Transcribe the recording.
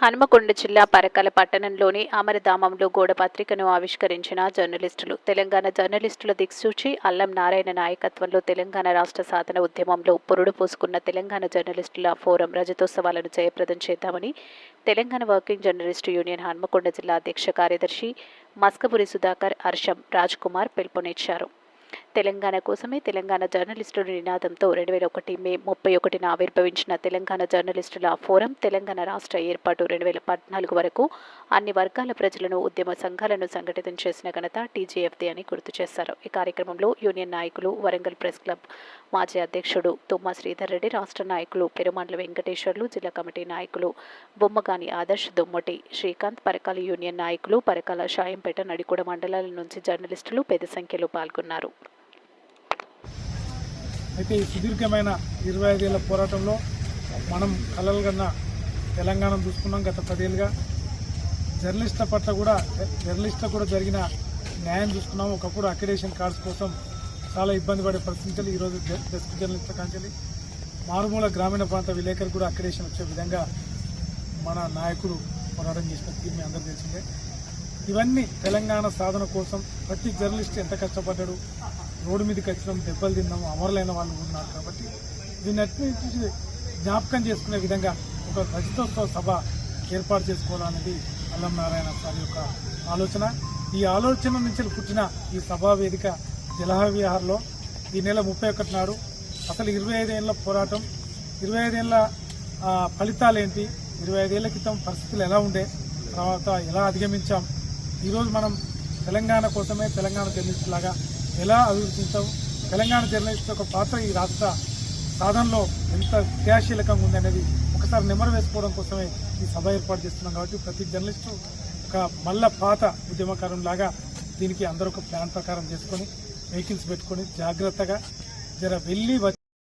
హనుమకొండ జిల్లా పరకాల పట్టణంలోని అమరధామంలో గోడ పత్రికను ఆవిష్కరించిన జర్నలిస్టులు. తెలంగాణ జర్నలిస్టుల దిక్సూచి అల్లం నారాయణ నాయకత్వంలో తెలంగాణ రాష్ట్ర సాధన ఉద్యమంలో పురుడు పోసుకున్న తెలంగాణ జర్నలిస్టుల ఫోరం రజతోత్సవాలను జయప్రదం చేద్దామని Telangana working journalist union Hanmakonda జిల్లా అధ్యక్ష కార్యదర్శి మస్కపురి సుధాకర్ హర్షం రాజ్ కుమార్ పిలుపునిచ్చారు. తెలంగాణ కోసమే తెలంగాణ జర్నలిస్టుల నినాదంతో రెండు వేల ఒకటి మే ముప్పై ఒకటిన ఆవిర్భవించిన తెలంగాణ జర్నలిస్టుల ఫోరం తెలంగాణ రాష్ట్ర ఏర్పాటు రెండు వేల పద్నాలుగు వరకు అన్ని వర్గాల ప్రజలను ఉద్యమ సంఘాలను సంఘటితం చేసిన ఘనత టీజేఎఫ్ది అని గుర్తు చేశారు. ఈ కార్యక్రమంలో యూనియన్ నాయకులు వరంగల్ ప్రెస్ క్లబ్ మాజీ అధ్యక్షుడు తుమ్మా శ్రీధర్ రెడ్డి రాష్ట్ర నాయకులు పెరుమండ్ల వెంకటేశ్వర్లు జిల్లా కమిటీ నాయకులు బొమ్మగాని ఆదర్శ్ దుమ్మటి శ్రీకాంత్ పరకాల యూనియన్ నాయకులు పరకాల షాయంపేట నడికూడ మండలాల నుంచి జర్నలిస్టులు పెద్ద సంఖ్యలో పాల్గొన్నారు. అయితే ఈ సుదీర్ఘమైన ఇరవై ఐదేళ్ళ పోరాటంలో మనం కలలు కన్నా తెలంగాణ చూసుకున్నాం గత పదేళ్ళుగా. జర్నలిస్టుల పట్ల కూడా జర్నలిస్టులకు కూడా జరిగిన న్యాయం చూసుకున్నాం. ఒకప్పుడు అక్రిడేషన్ కార్డ్స్ కోసం చాలా ఇబ్బంది పడే పరిస్థితులు ఈరోజు డెస్క్ జర్నలిస్టుల కాంచెలి. మారుమూల గ్రామీణ ప్రాంత విలేకరు కూడా అక్రిడేషన్ వచ్చే విధంగా మన నాయకుడు పోరాటం చేసిన తీరు మీ అందరూ తెలిసిందే. ఇవన్నీ తెలంగాణ సాధన కోసం ప్రతి జర్నలిస్ట్ ఎంత కష్టపడ్డాడు? రోడ్డు మీదకి వచ్చినాం దెబ్బలు తిన్నాం అమరులైన వాళ్ళు ఉన్నారు కాబట్టి దీన్ని జ్ఞాపకం చేసుకునే విధంగా ఒక రజతోత్సవ సభ ఏర్పాటు చేసుకోవాలనేది అల్లం నారాయణ సార్ యొక్క ఆలోచన. ఈ ఆలోచన నుంచి పుట్టిన ఈ సభా వేదిక జలహవిహార్లో ఈ నెల ముప్పై ఒకటి నాడు అసలు ఇరవై ఐదేళ్ళ పోరాటం ఇరవై ఐదేళ్ళ ఫలితాలు ఫలితాలేంటి ఇరవై ఐదేళ్ళ క్రితం పరిస్థితులు ఎలా ఉండే తర్వాత ఎలా అధిగమించాం ఈరోజు మనం తెలంగాణ కోసమే తెలంగాణ జర్నలిస్ట్ లాగా ఎలా అభివృద్ధించాం తెలంగాణ జర్నలిస్ట్ యొక్క పాత్ర ఈ రాష్ట్ర సాధనలో ఎంత క్రియాశీలకంగా ఉందనేది ఒకసారి నెమరు వేసుకోవడం కోసమే ఈ సభ ఏర్పాటు చేస్తున్నాం కాబట్టి ప్రతి జర్నలిస్టు ఒక మల్ల పాత ఉద్యమకారం లాగా దీనికి అందరూ ఒక ప్లాన్ ప్రకారం చేసుకొని వెహికల్స్ పెట్టుకొని జాగ్రత్తగా జర వెళ్ళి వచ్చి